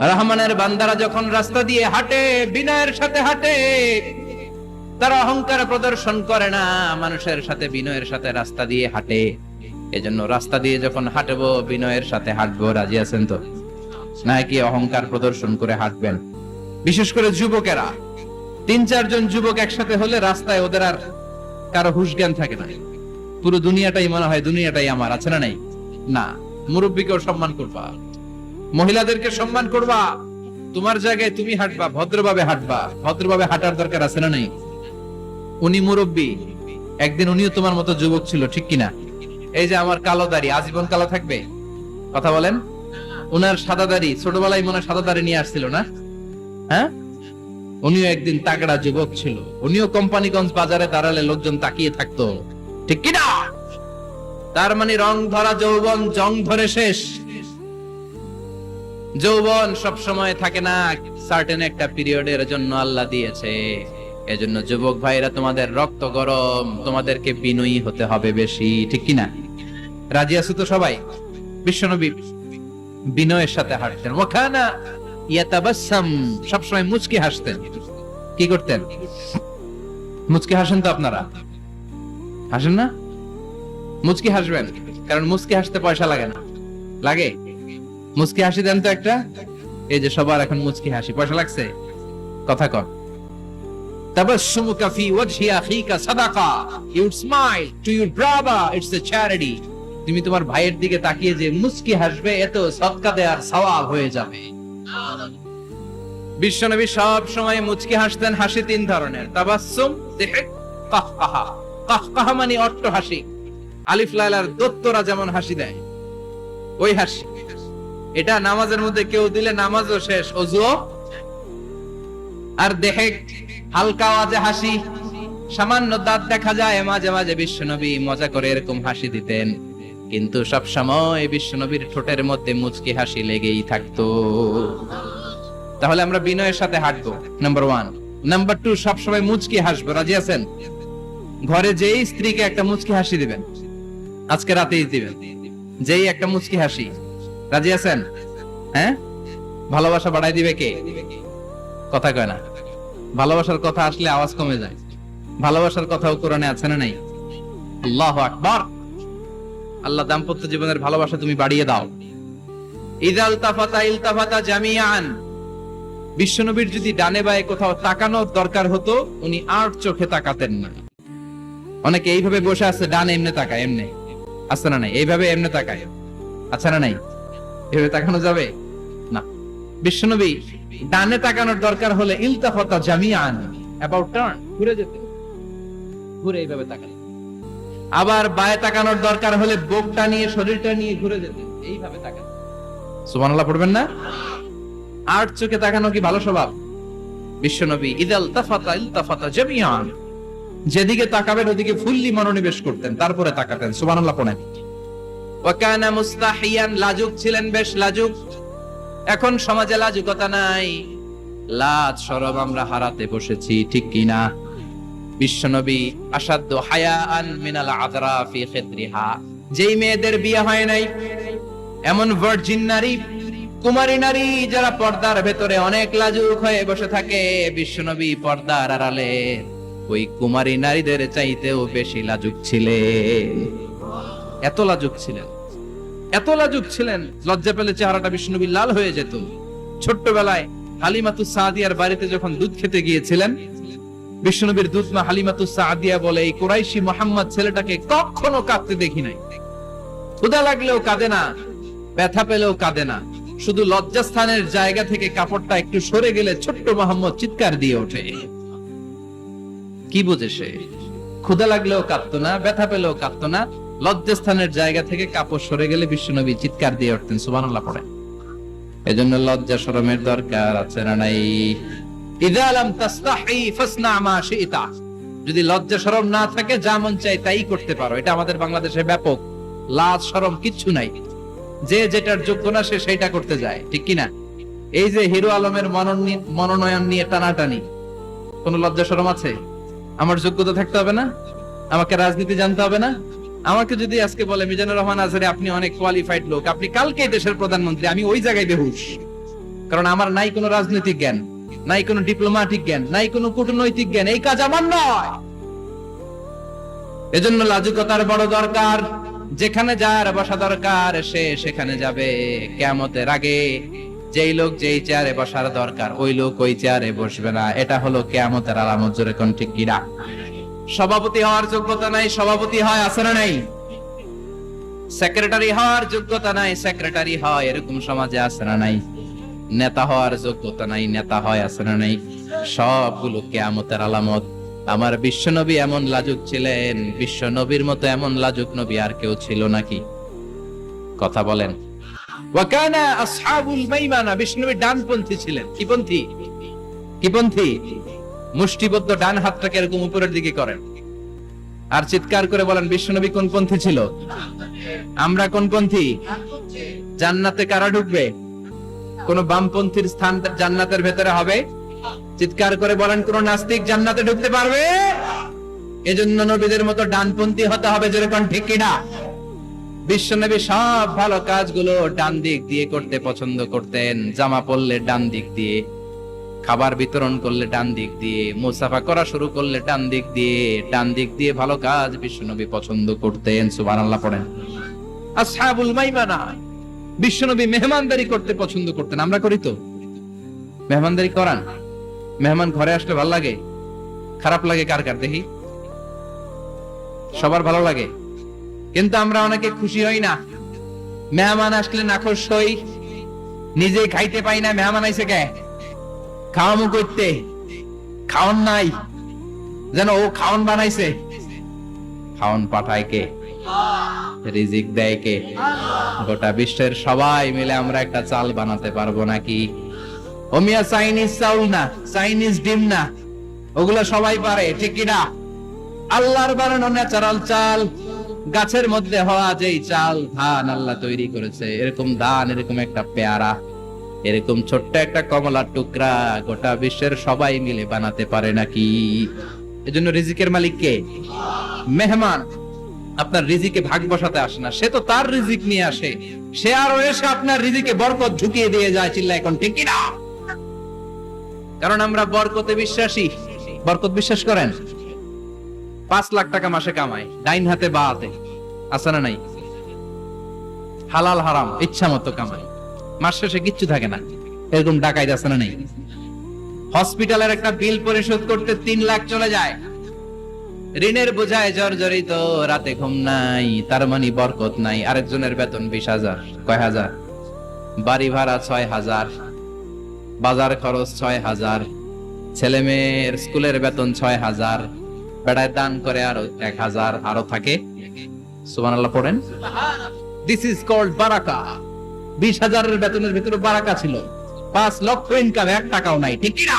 রহমানের বান্দারা যখন রাস্তা দিয়ে হাঁটে, বিনয়ের সাথে হাঁটে, তারা অহংকার প্রদর্শন করে না, মানুষের সাথে বিনয়ের সাথে রাস্তা দিয়ে হাঁটে। এজন্য রাস্তা দিয়ে যখন হাঁটবো, বিনয়ের সাথে হাঁটবো, রাজি আছেন তো? নাকি অহংকার প্রদর্শন করে হাঁটবেন? বিশেষ করে যুবকেরা। তিন চারজন যুবক একসাথে হলে রাস্তায় ওদের আর কারও হুশ জ্ঞান থাকে না। পুরো দুনিয়াটাই মনে হয় দুনিয়াটাই আমার, আছে না নাই? না, মুরব্বীকেও সম্মান করবা। মহিলাদেরকে সম্মান করবা। তোমার জায়গায় তুমি হাঁটবা, ভদ্রভাবে হাঁটবা। ভদ্রভাবে হাঁটার দরকার আছে না নাই? উনি মুরব্বী। একদিন উনিও তোমার মতো যুবক ছিল, ঠিক কিনা? এই যে আমার কালো দাড়ি, আজীবন কালো থাকবে? কথা বলেন? উনার সাদা দাড়ি, ছোটবেলায় মনে সাদা দাড়ি নিয়ে আসছিল না? হ্যাঁ? উনিও একদিন তাগড়া যুবক ছিল। উনিও কোম্পানিগঞ্জ বাজারে দাঁড়ালে লোকজন তাকিয়ে থাকতো। ঠিক কিনা? তার মানে রং ধরা যৌবন, জং ধরে শেষ। যৌবন সব সময় থাকে না সার্টেন একটা পিরিয়ডের জন্য আল্লাহ দিয়েছে। এজন্য যুবক ভাইরা, তোমাদের রক্ত গরম, তোমাদেরকে বিনয়ী হতে হবে বেশি, ঠিক কিনা? রাজি আছো তো সবাই? বিশ্বনবী বিনয়ের সাথে হাঁটতেন। ওখানা ইয়াতাবাসাম সবসময় মুচকি হাসতেন। কি করতেন? মুচকি হাসেন তো আপনারা? হাসেন না? মুচকি হাসবেন, কারণ মুচকি হাসতে পয়সা লাগে না। লাগে? মুচকি হাসি দেন তো একটা? এই যে সবার এখন মুচকি হাসি, পয়সা লাগছে? কথা কর। তাবাসসুমুকা ফি আখিকা সাদাকা। You smile to brother it's charity তুমি তোমার ভাইয়ের দিকে তাকিয়ে যে মুচকি হাসবে, এত সদকা দেওয়ার সওয়াব হয়ে যাবে। বিশ্বনবী সব সময় মুচকি হাসতেন, হাসি তিন ধরনের। তাবাসসুম, দিহিক কাহকাহা কাহকাহা মানে অট্ট হাসি আলিফ লাইলার দত্তরা যেমন হাসি দেয়, ওই হাসি। এটা নামাজের মধ্যে কেউ দিলে নামাজও শেষ, অজুও। আর দেখে হালকা আওয়াজে হাসি, সামান্য দাঁত দেখা যায়, মাঝে মাঝে বিশ্বনবী মজা করে এরকম হাসি দিতেন। কিন্তু সব সময় বিশ্বনবীর ঠোঁটের মধ্যে মুচকি হাসি লেগেই থাকতো। তাহলে আমরা বিনয়ের সাথে হাঁটবো নাম্বার ওয়ান নাম্বার টু সবসময় মুচকি হাসবো, রাজি আছেন? ঘরে যেই স্ত্রীকে একটা মুচকি হাসি দিবেন, আজকে রাতেই দিবেন। যেই একটা মুচকি হাসি রাজি আছেন? হ্যাঁ? ভালোবাসা বাড়াই দিবে কে? কথা কয় না। ভালোবাসার কথা আসলে আওয়াজ কমে যায়। ভালোবাসার কথাও কোরআনে আছে না নাই? আল্লাহ আকবার! আল্লাহ দাম্পত্য জীবনের ভালোবাসা তুমি বাড়িয়ে দাও। ইদাল তাফাতা ইলতাফাতা জামিয়ান বিশ্বনবীর যদি ডানে বায়ে কোথাও তাকানোর দরকার হতো, উনি আর চোখে তাকাতেন না। অনেকে এইভাবে বসে আছে, ডানে এমনি তাকায়, এমনি। আছে না নাই? এইভাবে এমনি তাকায়। আছে না নাই? এভাবে তাকানো যাবে? না। বিশ্বনবী ডানে তাকানোর দরকার হলে ইলতাফাতা জামিয়ান অ্যাবাউট টার্ন ঘুরে যেতে। ঘুরে এইভাবে আবার বায়ে তাকানোর দরকার হলে বুকটা নিয়ে, শরীরটা নিয়ে ঘুরে যেতে। এইভাবে পড়বেন না? আর চোখে তাকানো কি ভালো স্বভাব? বিশ্বনবী, ইদাল তাফাতা ইলতাফাতা জামিয়ান যেদিকে তাকাবেন, ওদিকে ফুল্লি মনোনিবেশ করতেন, তারপরে তাকাতেন। সুবহানাল্লাহ, পড়েন। ওয়াকানা মুস্তাহিয়ান, লাজুক ছিলেন বেশ লাজুক। এখন সমাজে লাজুকতা নাই। লাজ সরব আমরা হারাতে বসেছি, ঠিক কিনা বিশ্বনবী আসাদ্দ হায়াআন মিনাল আদরা ফি যেই মেয়েদের বিয়ে হয় নাই, এমন ভার্জিন নারী, কুমারী নারী যারা পর্দার ভেতরে অনেক লাজুক হয়ে বসে থাকে, বিশ্বনবী পর্দার আড়ালে ওই কুমারী নারীদের চাইতেও বেশি লাজুক ছিলেন এত লাজুক ছিলেন। এত লাজুক ছিলেন, লজ্জা পেলে চেহারাটা বিষ্ণুবী লাল হয়ে যেত। ছোট্টবেলায় হালিমাতু সাদিয়ার বাড়িতে যখন দুধ খেতে গিয়েছিলেন, বিষ্ণুবীর দুধ মা হালিমাতু সাদিয়া বলে, এই কুরাইশি মোহাম্মদ ছেলেটাকে কখনো কাঁদতে দেখি নাই। ক্ষুদা লাগলেও কাঁদে না, ব্যথা পেলেও কাঁদে না। শুধু লজ্জাস্থানের জায়গা থেকে কাপড়টা একটু সরে গেলে ছোট্ট মোহাম্মদ চিৎকার দিয়ে ওঠে। কি বুঝে সে? ক্ষুদা লাগলেও কাঁদতো না, ব্যথা পেলেও কাঁদতো না লজ্জাস্থানের জায়গা থেকে কাপড় সরে গেলে বিশ্বনবী চিৎকার দিয়ে উঠতেন, সুবহানাল্লাহ পড়ে। এজন্য লজ্জা শরমের দরকার আছে না নাই? যদি লজ্জা শরম না থাকে, যা মন চাই তাই করতে পারো। এটা আমাদের বাংলাদেশে ব্যাপক। লাজ শরম কিচ্ছু নাই। যে যেটার যোগ্য না, সে সেটা করতে যায়। ঠিক কিনা? এই যে হিরো আলমের মনোনয়ন মনোনয়ন নিয়ে টানাটানি। কোন লজ্জা শরম আছে? আমার যোগ্যতা থাকতে হবে না? আমাকে রাজনীতি জানতে হবে না? আমাকে যদি আজকে বলে, মিজানুর রহমান আজহারি, আপনি অনেক কোয়ালিফাইড লোক। আপনি কালকে দেশের প্রধানমন্ত্রী। আমি ওই জায়গায় বেহুশ। কারণ আমার নাই কোনো রাজনৈতিক জ্ঞান, নাই কোনো ডিপ্লোম্যাটিক জ্ঞান, নাই কোনো কূটনৈতিক জ্ঞান। এই কাজ আমার নয়। এজন্য লাজুকতার বড় দরকার। যেখানে যার বসা দরকার, সে সেখানে যাবে কেমতের আগে। যেই লোক যেই চেয়ারে বসার দরকার, ওই লোক ওই চেয়ারে বসবে না। এটা হলো কেয়ামতের আলামত, জোরে কোন ঠিক কিনা? সভাপতি হওয়ার যোগ্যতা নাই, সভাপতি হয়, আছে না নাই? সেক্রেটারি হওয়ার যোগ্যতা নাই, সেক্রেটারি হয়, এরকম সমাজে আছে না নাই? নেতা হওয়ার যোগ্যতা নাই, নেতা হয়, আছে না নাই? সবগুলো কেয়ামতের আলামত। আমার এমন লাজুক ছিলেন, বিশ্বনবীর মতো এমন লাজুক নবী আর কেউ ছিল নাকি কথা বলেন। ওয়াকানা আসহাবুল মাইমানা ডানপন্থী ছিলেন। কি পন্থী? কি পন্থী? মুষ্টিবদ্ধ ডান হাতটাকে এরকম উপরের দিকে করেন। আর চিৎকার করে বলেন, বিশ্বনবী কোন পন্থী ছিল? আমরা কোন পন্থী? জান্নাতে কারা ঢুকবে? কোন বামপন্থীর স্থান জান্নাতের ভেতরে হবে? চিৎকার করে বলেন, কোন নাস্তিক জান্নাতে ঢুকতে পারবে? এজন্য নবীদের মতো ডানপন্থী হতে হবে যেরকম ঠিক কিনা। বিশ্বনবী সব ভালো কাজগুলো ডান দিক দিয়ে করতে পছন্দ করতেন, জামা পরলে ডান দিক দিয়ে। খাবার বিতরণ করলে ডান দিক দিয়ে, মুসাফা করা শুরু করলে ডান দিক দিয়ে, ডান দিক দিয়ে ভালো কাজ বিশ্বনবী পছন্দ করতেন, সুবহানাল্লাহ পড়েন। আসহাবুল মাইমানা, বিশ্বনবী মেহমানদারি করতে পছন্দ করতেন, আমরা করি তো। মেহমানদারি করান। মেহমান ঘরে আসলে ভালো লাগে? খারাপ লাগে কার কার? দেখি। সবার ভালো লাগে। কিন্তু আমরা অনেকে খুশি হই না। মেহমান আসলে নাখোশ হই। নিজে খাইতে পাই না, মেহমান আইসে কে? খাওয়ামু করতে খাওন নাই। যেন ও খাওন বানাইছে। খাওন পাঠায় কে? রিজিক দেয় কে? গোটা বিশ্বের সবাই মিলে আমরা একটা চাল বানাতে পারব নাকি? ওমিয়া চাইনিজ চাউল না, চাইনিজ ডিম না। ওগুলো সবাই পারে, ঠিক না আল্লাহর বানানো ন্যাচারাল চাল, গাছের মধ্যে হওয়া যেই চাল ধান আল্লাহ তৈরি করেছে। এরকম ধান, এরকম একটা পেয়ারা। এরকম ছোট্ট একটা কমলার টুকরা গোটা বিশ্বের সবাই মিলে বানাতে পারে নাকি? এজন্য রিজিকের মালিক কে? মেহমান, আপনার রিজিকে ভাগ বসাতে আসে না। সে তো তার রিজিক নিয়ে আসে। সে আরও এসে আপনার রিজিকে বরকত ঢুকিয়ে দিয়ে যায় চিল্লা এখন, ঠিক না কারণ আমরা বরকতে বিশ্বাসী। বরকত বিশ্বাস করেন? পাঁচ লাখ টাকা মাসে কামায় ডাইন হাতে বা হাতে। আছে না নাই? হালাল, হারাম ইচ্ছা মতো কামাই। মাস শেষে কিচ্ছু থাকে না। এরকম ডাকাই আছে না নেই। হসপিটালের একটা বিল পরিশোধ করতে তিন লাখ চলে যায়। ঋণের বোঝায় জর্জরিত, রাতে ঘুম নাই, তার মানে বরকত নাই। আরেকজনের বেতন বিশ হাজার, কয় হাজার? বাড়ি ভাড়া ছয় হাজার, বাজার খরচ ছয় হাজার, ছেলে মেয়ের স্কুলের বেতন ছয় হাজার, বেড়ায় দান করে আরও এক হাজার, আরও থাকে। সুবান আল্লাহ পড়েন। দিস ইজ কল্ড বারাকা। বিশ হাজারের বেতনের ভিতরে বারাকা ছিল। পাঁচ লক্ষ ইনকাম এক টাকাও নাই ঠিক না?